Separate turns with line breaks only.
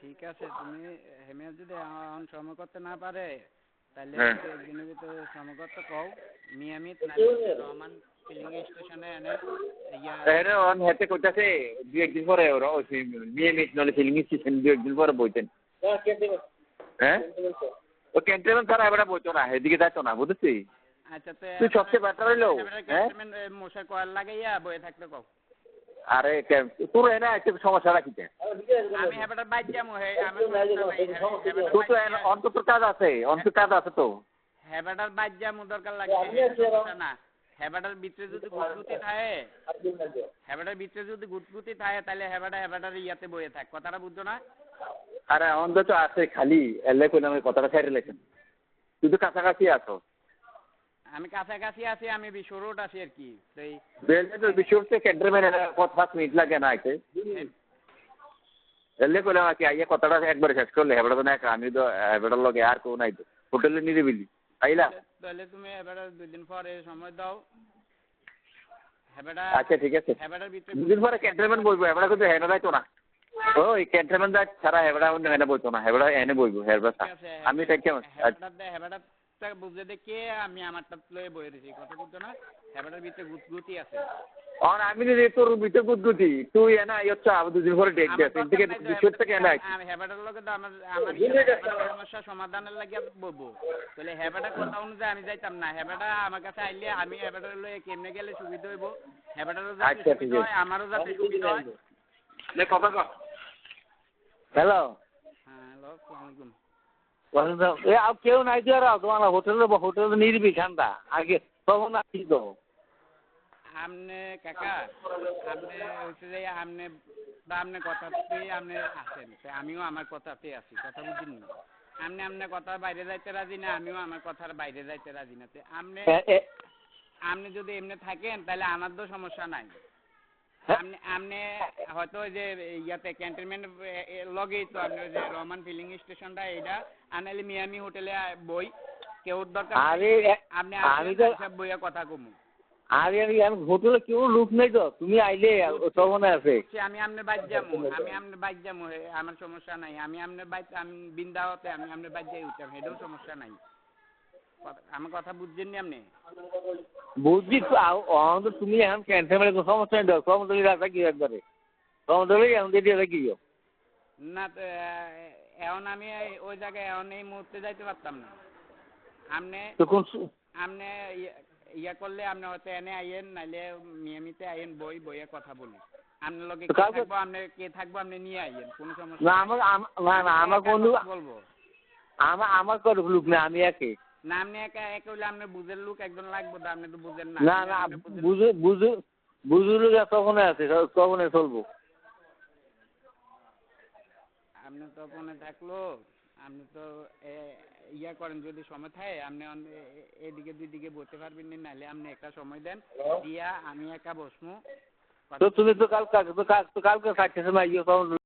ঠিক আছে তুমি হেমিয়া যদি এখন সময় করতে না পারে তাহলে
হ্যাঁ।
একদিনের ভিতরে সময় করতে কও। মিয়ামিত নাহলে রহমান ফিলিং স্টেশনে এনে ইয়া
এরে অন হেতে কইতাছে দুই একদিন পরে ওরা ওই মিয়ে মিট নলে ফিল্ম স্টেশন দুই একদিন পরে বইতেন। হ্যাঁ ও ক্যান্টনমেন্ট ছাড়া এবারে বইতো না এদিকে যাইতো না বুঝেছি
আচ্ছা তো
তুই সবচেয়ে better হইল, হ্যাঁ?
মশার কয়াল লাগাইয়া বয়ে থাকতে কও।
আরে কে- তোর এনে একটা সমস্যা রাখিতে
আমি হেবাটার বাইক যাব হে আমার সমস্যা
তোর তো
হেবাটার
অন্তত কাজ আছে অন্তত কাজ আছে তো।
হেবাটার বাইক যাব দরকার লাগে। না। হেবাটার ভিতরে যদি গুটগুতি থাকে হেবাটার ভিতরে যদি গুটগুতি থাকে তাহলে হেবাটা হেবাটার ইয়াতে বয়ে থাক। কথাটা বুঝছ না?
আরে অন্তত আছে খালি এলে কইলাম কথাটা ছাইরে লেখেন। তুই তো কাছাকাছি আছো।
আমি কাছাকাছি আছি আমি বিশ্ব রোড আছি আর কি। সেই
তো বিশ্ব থেকে ক্যান্টনমেন্ট পাঁচ মিনিট লাগে না আইতে। এলে কইলাম আর কি আইয়া কথাটা একবার শেষ করলে হেবড়া তো না আমি তো হেবড়ার লগে আর কেউ নাই তো। হোটেলে নিরিবিলি। আইলা?
তাহলে তুমি হেবাটার দুই দিন পরে সময় দাও। হেবাটা
আচ্ছা ঠিক আছে।
হেবাটার ভিতরে
দুদিন পরে ক্যান্টনমেন্ট বইবো হেবড়া কিন্তু হেনে যাইতো না। ওই ক্যান্টনমেন্ট ছাড়া হেবড়া অন্য হেনে বইতো না হেবড়া এনে বইবো হেবড়া
আছে
আমি তাই কেমন
হেবাটাটা বুঝে দেখে আমি আমারটা লয়ে বয়ে দিছি। কথা বুঝছ না হেবাটার ভিতরে গুতগুতি আছে।
আর আমি যদি তোর ভিতরে গুদগুতি তুই এনা ইচ্ছা আবার দুদিন পরে ডেট দিস থেকে
তো
থেকে এনে
আমি হেবাটার লগে তো আমার আমার সমস্যা সমাধানের লাগিয়া বলব। তাহলে হেবাটার কথা অনুযায়ী আমি যাইতাম না। হেবাটা আমার কাছে আইলে আমি হেবাটার লয়ে কেমনে গেলে সুবিধা হইব? হেবাটারও যাতে
আচ্ছা, ঠিক
সুবিধা
আছে।
হয় আমারও যাতে সুবিধা হয়।
লে কথা কর হ্যালো।
হ্যাঁ হ্যালো আসসালামাইকুম
এ আর কেউ নাই তো আর তোমার হোটেলে হোটেলে নিরবি ঠান্ডা। আগে তখন আসি তো
আমনে কাকা আপনি হচ্ছে যে আমনে বা আমনে কথাতেই আপনি আছেন আমিও আমার কথাতেই আছি কথা বুঝিনি আমনে আমনে কথার বাইরে যাইতে রাজি না আমিও আমার কথার বাইরে যাইতে রাজি না।
এ-
আপনি যদি এমনি থাকেন তাহলে আমার তো সমস্যা নাই। আপনি আপনি হয়তো যে ইয়াতে ক্যান্টনমেন্ট লগেই তো আপনি যে রহমান ফিলিং স্টেশনটা এইটা আনাইলে মিয়ামি হোটেলে বই কেউ দরকার।
আরে
আপনি
আমি তো
সব বইয়া কথা কমু
আরে আমি আমি হোটেলে কেউ লোক নেই তো তুমি আইলে তখন আছে
আমি আপনার বাইক যাব আমি আপনার বাইক যাব হে, আমার সমস্যা নাই আমি আপনার বাইক আমি বিন্দাওয়াতে আমি আপনার বাইক যাই উঠতাম হেটাও সমস্যা নাই আমার কথা বুঝছেন আপনি?
বুঝছি তো তুমি এখন ক্যান্সার মেরে সমস্যা নেই তো সমস্যা নেই রাখা কি একবারে নেই এখন দিয়ে রাখি
না তো এখন আমি ওই জায়গায় এখন এই মুহূর্তে যাইতে পারতাম না। আপনি আপনি ইয়া- করলে আপনি হয়তো এনে আইয়েন নাইলে মিয়ামিতে আইয়েন বই বইয়ে কথা বলি। আপনার লগে কে থাকব আপনি কে থাকব আপনি নিয়ে আইয়েন কোনো সমস্যা
না আমার না না আমার কোনো
বলব।
আমার আমার কোনো লোক না আমি একে।
না আপনি একা একা হইলে আপনি বুঝের লোক একজন লাগবে তো আপনি তো বুঝেন না।
না না বুঝে বুঝে বুঝে লোক তখন আছে তখন চলবো।
আপনি তো ফোনে থাকল আপনি তো ইয়া করেন যদি সময় থাকে আপনি এদিকে দুই দিকে বসতে পারবেন না নাহলে আপনি একটা সময় দেন। দিয়া আমি একা বসমু
তো তুমি তো কাল কাল তো কাল তো কালকে থাকতেছে না ইয়ে তখন